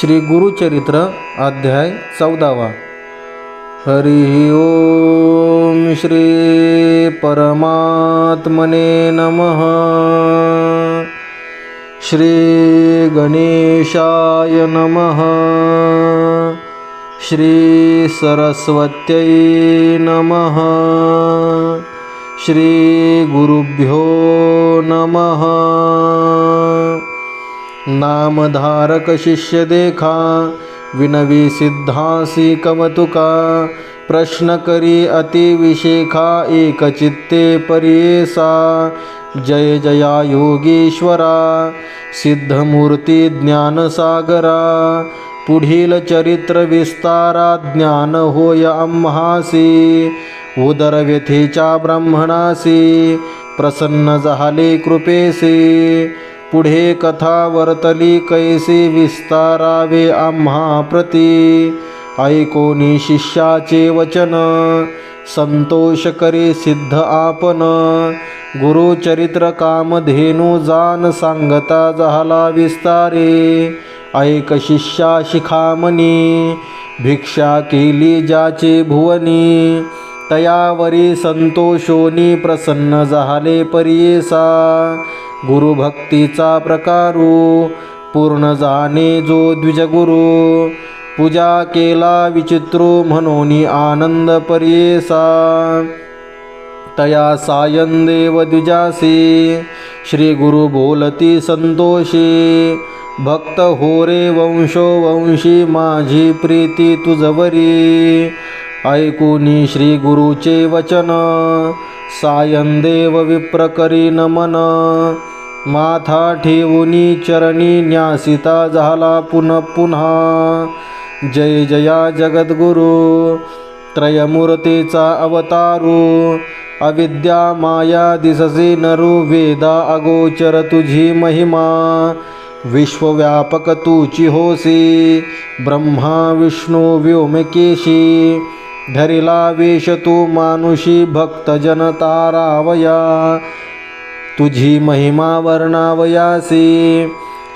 श्री गुरुचरित्र अध्याय चौदावा हरी ओम श्री परमात्मने नमः। श्री गणेशाय नमः। श्री सरस्वत्यै नमः। श्री गुरुभ्यो नमः नामधारक शिष्य देखा विनवी सिद्धासी कमतुका प्रश्न करी अतिविशेखा एकचित्ते परियेसा। जय जया योगीश्वरा सिद्धमूर्ती ज्ञानसागरा पुढील चरित्र विस्तारा ज्ञान होय आम्हासी। उदरव्यथेच्या ब्राह्मणासी प्रसन्न झाले कृपेसी। पुढे कथा वर्तली कैसे विस्तारावे आम्हा प्रती. ऐकोनी शिष्याचे वचन संतोष करे सिद्ध आपण गुरुचरित्र कामधेनू जान सांगता झाला विस्तारे. ऐक शिष्या शिखामणी भिक्षा केली ज्याचे भुवनी. तयावरी संतोषोनी प्रसन्न झाले परियेसा. गुरुभक्तीचा प्रकारू पूर्ण जाणे जो द्विजगुरु. पूजा केला विचित्रो म्हणून आनंद परियेसा तया सायन देव द्विजासी श्री गुरु बोलती संतोषी. भक्त हो रे वंशो वंशी माझी प्रीती तुझवरी. ऐकूनी श्री गुरुचे वचन. सायन देव विप्रकरी नमन. माथा ठेवूनी चरणी न्यासिता झाला पुनः पुन्हा. जय जया जगद्गुरु. त्रयमूर्तीचा अवतारू. अविद्या माया दिससी नरु वेदा अगोचर तुझी महिमा. विश्वव्यापक तूची होसी ब्रह्मा विष्णू व्योमकेशी धरिला वेश तू मानुषी भक्तजन तारावया तुझी महिमा वर्णावयासी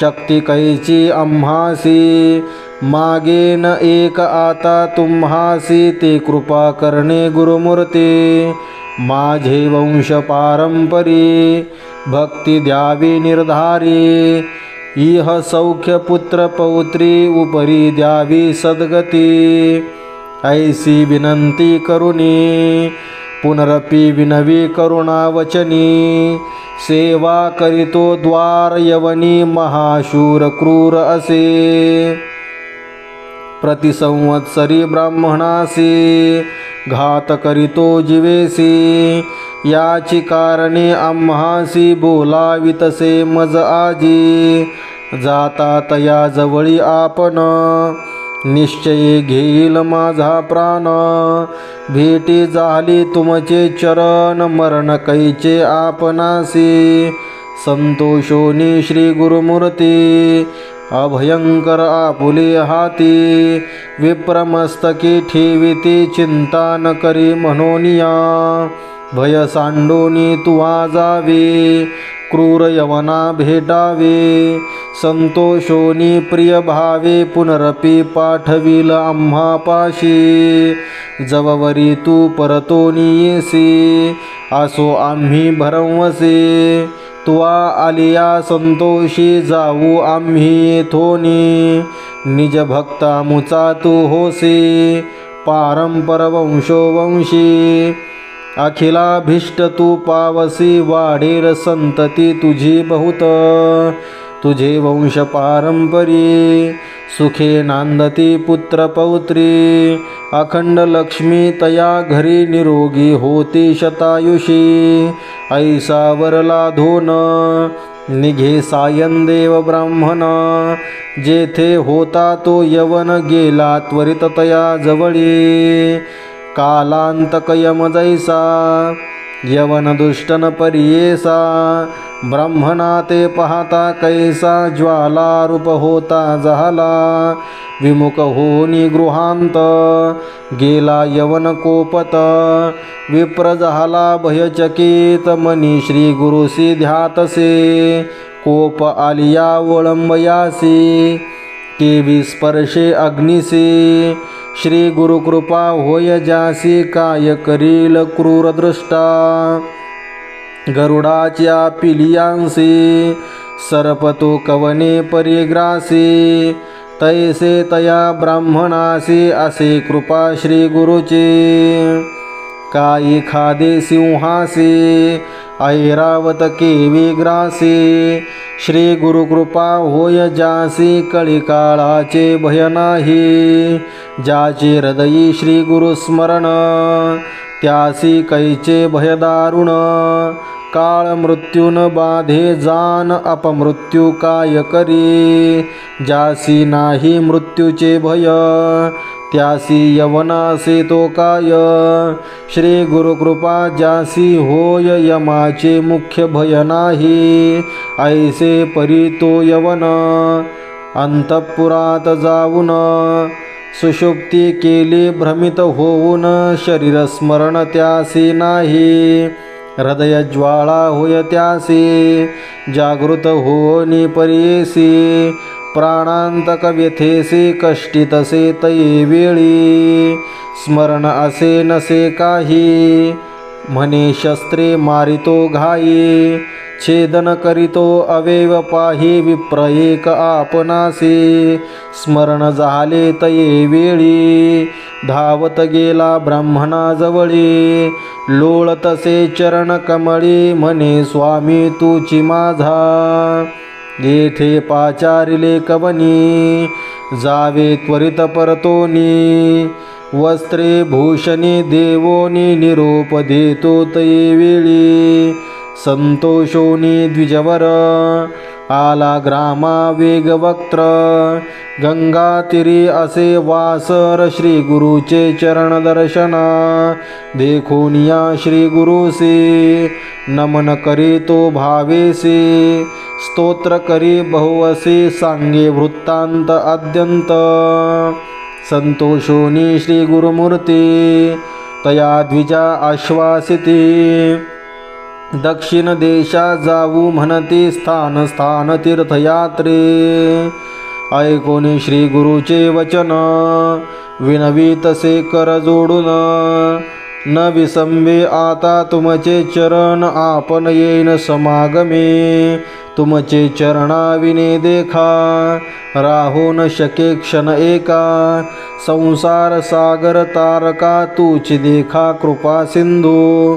शक्ती कैची आम्हासी मागेन एक आता तुम्हासी ते कृपा करणे गुरुमूर्ती माझे वंश पारंपरी भक्ती द्यावी निर्धारी इह सौख्य पुत्र पौत्री उपरी द्यावी सद्गती। ऐसी विनंती करुणी पुनरपी विनवी करुणा वचनी सेवा करितो द्वार यवनी महाशूर क्रूर असे। प्रतिसंवत्सरी ब्राह्मणासी घात करितो जिवेसी याची कारणे आम्हासी बोलावितसे मज आजी जाता तया जवळी आपण निश्चय घेईल माझा प्राण भेटी झाली तुमचे चरण मरण कैचे आपणासी संतोषोनी श्री गुरुमूर्ती अभयंकर आपुले हाती. विप्रमस्तकी ठेविती चिंता न करी म्हणोनिया भय सांडोनी तुवा जावे. क्रूर यवना भेटावे. संतोषोनी प्रिय भावे. पुनरपी पाठविल आम्हा पाशी. जववरी तू परतोनी येसी. असो आम्ही भरवसे. त्वा आलिया संतोषी जाऊ आम्ही येथोनी निज भक्ता मुचा तू होसी पारंपर वंशो वंशी. अखिलाभीष्ट तू पावसी वाढेर संतती तुझी बहुत. तुझे वंश पारंपरी सुखे नांदती पुत्र पौत्री अखंड लक्ष्मी तया घरी निरोगी होती शतायुषी. ऐसा वरला धोन निघे सायन देव ब्राह्मण जेथे होता तो यवन गेला त्वरित तया जवळी. कालांतकयम जैसा यवन दुष्टन परियेसा ब्रह्मणा ते पाहता कैसा ज्वाला रूप होता झाला विमुख होनी गृहांत गेला यवन कोपत विप्र झाला भयचकित मनी श्री गुरुसी ध्यातसे कोप आलिया वळंबयासी केवी स्पर्शे अग्निसे श्री गुरुकृपा होय जासी काय करील क्रूरदृष्टा गरुडाच्या पिलियांसी सरपतो कवने परिग्रासी. तैसे तया ब्राह्मणासी असे कृपा श्री गुरुची. काई खादे सिंहासी ऐरावत केवी ग्रासी. श्री गुरुकृपा होय जासी कळीकाळाचे भय नाही. ज्याचे हृदयी श्री गुरुस्मरण त्यासी कैचे भय दारुण काळ मृत्यून बाधे जान अपमृत्यू काय करी? ज्यासी नाही मृत्यूचे भय त्यासी यवनासे तो काय? श्री गुरुकृपा ज्यासी होय यमाचे मुख्य भय नाही ऐसे परी तो यवन अंतपुरात जाऊन सुशोक्ती केली भ्रमित होऊन शरीर स्मरण त्यासी नाही. हृदय ज्वाळा होय त्यासी जागृत होनी परियेसी प्राणांतक व्यथेसी कष्टितसे तयी वेळी. स्मरण असे नसे काही म्हणे शस्त्रे मारितो घाई छेदन करीतो अवेव पाही विप्र एक आपणासी स्मरण झाले तये वेळी धावत गेला ब्राह्मणाजवळी लोळतसे चरण कमळी म्हणे स्वामी तुची माझा. येथे पाचारिले कवनी जावे त्वरित परतोनी वस्त्रे भूषणे देवोनी निरूप देतो तये वेळी. संतोषोनी द्विजवर आला ग्रामा वेगवक्त्र. गंगातिरी असे वासर श्री गुरुचे चरण दर्शना. देखोनिया श्री गुरुसी नमन करी तो भावेसी. स्तोत्र करी बहुवसी सांगे वृत्तांत आद्यंत संतोषोनी श्री गुरुमूर्ती तया द्विजा आश्वासिती। दक्षिण देशा जाऊ म्हणती स्थान स्थान तीर्थयात्रे। ऐकोनी श्री गुरुचे वचन विनवीतसे कर जोडून। न विसंबे आता तुमचे चरण, आपण येईन समागमे. तुमचे चरणाविने देखा राहू न शके क्षण एका. संसार सागर तारका, तूची देखा कृपा सिंधू.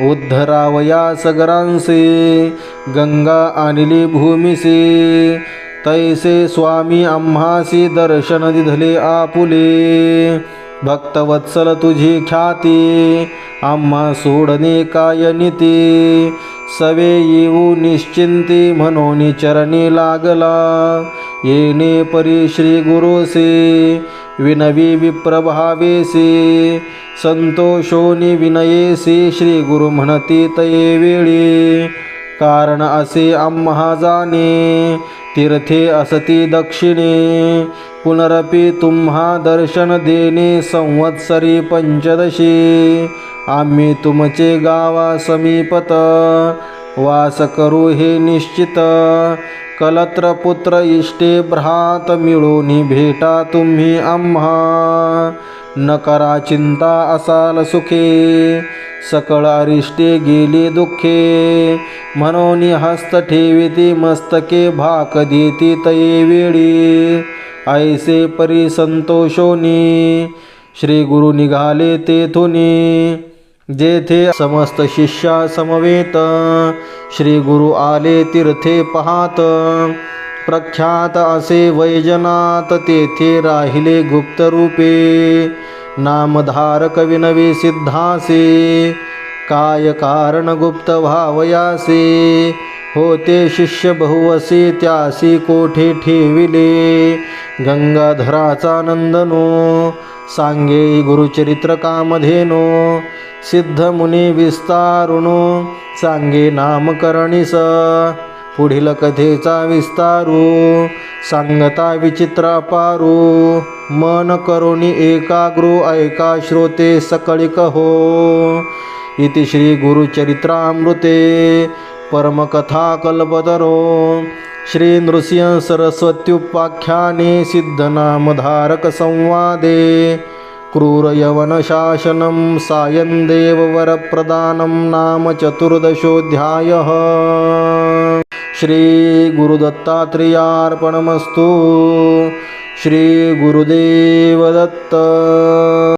उद्धरावया सगरांसे, गंगा आणली भूमिसे. तैसे स्वामी आम्हासी दर्शन दिधले आपुले. भक्तवत्सल तुझी ख्याती आम्हा सोडणे काय निती? सवे येऊ निश्चिंती म्हणून चरणी लागला. येणे परी श्री गुरुसे विनवी विप्रभावेसी संतोषोनी विनयेसी श्री गुरु म्हणती तये वेळी. कारण असे आम्हा जाणे तीर्थे असती दक्षिणे. पुनरपि तुम्हा दर्शन देणे संवत्सरी पंचदशी. आम्ही तुमचे गावा समीपत वास करू हे निश्चित. कलत्र पुत्र इष्टे भ्रात मिळून भेटा तुम्ही आम्हा. न करा चिंता असाल सुखे. सकळ अरिष्टे गेले दुःखे. म्हणून हस्त ठेविती मस्तके भाक देती तये वेळी. ऐसे परी संतोषोनी. श्री गुरु निघाले तेथुनी जेथे समस्त शिष्या समवेत. श्री गुरु आले तीर्थे पाहात. प्रख्यात असे वैजनात तेथे राहिले गुप्त रूपे नामधारक विनवे सिद्धासे. काय कारण गुप्त भावयासे होते शिष्य बहुवसे त्यासी कोठे ठेविले? गंगाधराचा नंदनो सांगे गुरुचरित्र कामधेनो सिद्ध मुनी विस्तारुणो सांगे नामकरणीस. पुढील कथेचा विस्तारू सांगता विचित्र पारू. मन करुणी एकाग्रो ऐका श्रोते सकळिक हो. इति श्री गुरुचरित्रामृते परमकथा कल्पतरो. श्री नृसिंह सरस्वत्युपाख्याने सिद्धनामधारक संवादे. क्रूरयवनशासनं सायं देववरप्रदानं नाम चतुर्दशोऽध्यायः. श्रीगुरुदत्तात्रेयार्पणमस्तु। श्रीगुरुदेवदत्त